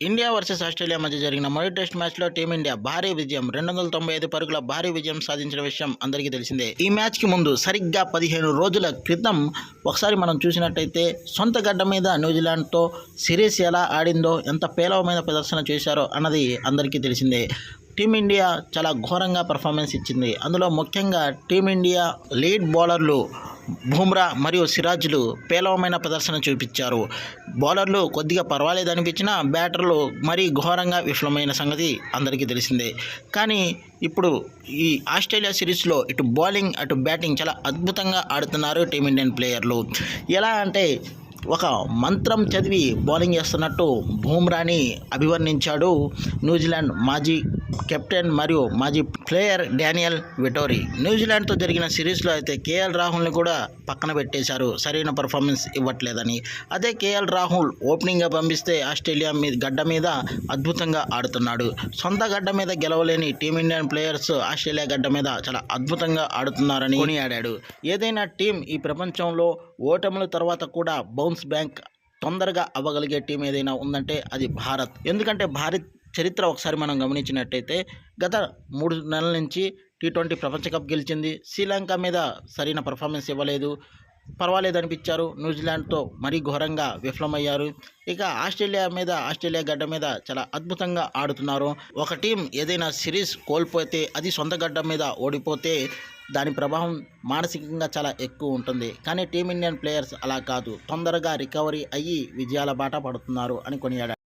India versus Australia మధ్య జరిగిన మొదటి టెస్ట్ మ్యాచ్లో టీమిండియా భారీ విజయం రెండు వందల తొంభై ఐదు పరుగుల భారీ విజయం సాధించిన విషయం అందరికీ తెలిసిందే. ఈ మ్యాచ్కి ముందు సరిగ్గా పదిహేను రోజుల క్రితం ఒకసారి మనం చూసినట్టయితే సొంత గడ్డ మీద న్యూజిలాండ్తో సిరీస్ ఎలా ఆడిందో ఎంత పేలవమైన ప్రదర్శన చేశారో అన్నది అందరికీ తెలిసిందే. టీమిండియా చాలా ఘోరంగా పర్ఫార్మెన్స్ ఇచ్చింది. అందులో ముఖ్యంగా టీమిండియా లీడ్ బౌలర్లు బుమ్రా మరియు సిరాజ్లు పేలవమైన ప్రదర్శన చూపించారు. బౌలర్లు కొద్దిగా పర్వాలేదు అనిపించినా బ్యాటర్లు మరీ ఘోరంగా విఫలమైన సంగతి అందరికీ తెలిసిందే. కానీ ఇప్పుడు ఈ ఆస్ట్రేలియా సిరీస్లో ఇటు బౌలింగ్ అటు బ్యాటింగ్ చాలా అద్భుతంగా ఆడుతున్నారు టీమిండియన్ ప్లేయర్లు. ఎలా అంటే ఒక మంత్రం చదివి బౌలింగ్ చేస్తున్నట్టు బూమ్రాని అభివర్ణించాడు న్యూజిలాండ్ మాజీ కెప్టెన్ మరియు మాజీ ప్లేయర్ డానియల్ విటోరీ. న్యూజిలాండ్తో జరిగిన సిరీస్లో అయితే కేఎల్ రాహుల్ని కూడా పక్కన పెట్టేశారు. సరైన పర్ఫార్మెన్స్ ఇవ్వట్లేదని. అదే కేఎల్ రాహుల్ ఓపెనింగ్గా పంపిస్తే ఆస్ట్రేలియా మీద గడ్డ మీద అద్భుతంగా ఆడుతున్నాడు. సొంత గడ్డ మీద గెలవలేని టీమిండియన్ ప్లేయర్స్ ఆస్ట్రేలియా గడ్డ మీద చాలా అద్భుతంగా ఆడుతున్నారని కొనియాడాడు. ఏదైనా టీం ఈ ప్రపంచంలో ఓటముల తర్వాత కూడా బౌన్స్ బ్యాంక్ తొందరగా అవ్వగలిగే టీం ఏదైనా ఉందంటే అది భారత్. ఎందుకంటే భారత్ చరిత్ర ఒకసారి మనం గమనించినట్టయితే గత మూడు నెలల నుంచి టీ ట్వంటీ ప్రపంచ కప్ గెలిచింది. శ్రీలంక మీద సరైన పర్ఫార్మెన్స్ ఇవ్వలేదు. పర్వాలేదు అనిపించారు. న్యూజిలాండ్తో మరీ ఘోరంగా విఫలమయ్యారు. ఇక ఆస్ట్రేలియా మీద ఆస్ట్రేలియా గడ్డ మీద చాలా అద్భుతంగా ఆడుతున్నారు. ఒక టీం ఏదైనా సిరీస్ కోల్పోతే అది సొంత గడ్డ మీద ఓడిపోతే దాని ప్రభావం మానసికంగా చాలా ఎక్కువ ఉంటుంది. కానీ టీమిండియన్ ప్లేయర్స్ అలా కాదు. తొందరగా రికవరీ అయ్యి విజయాల బాట పడుతున్నారు అని కొనియాడారు.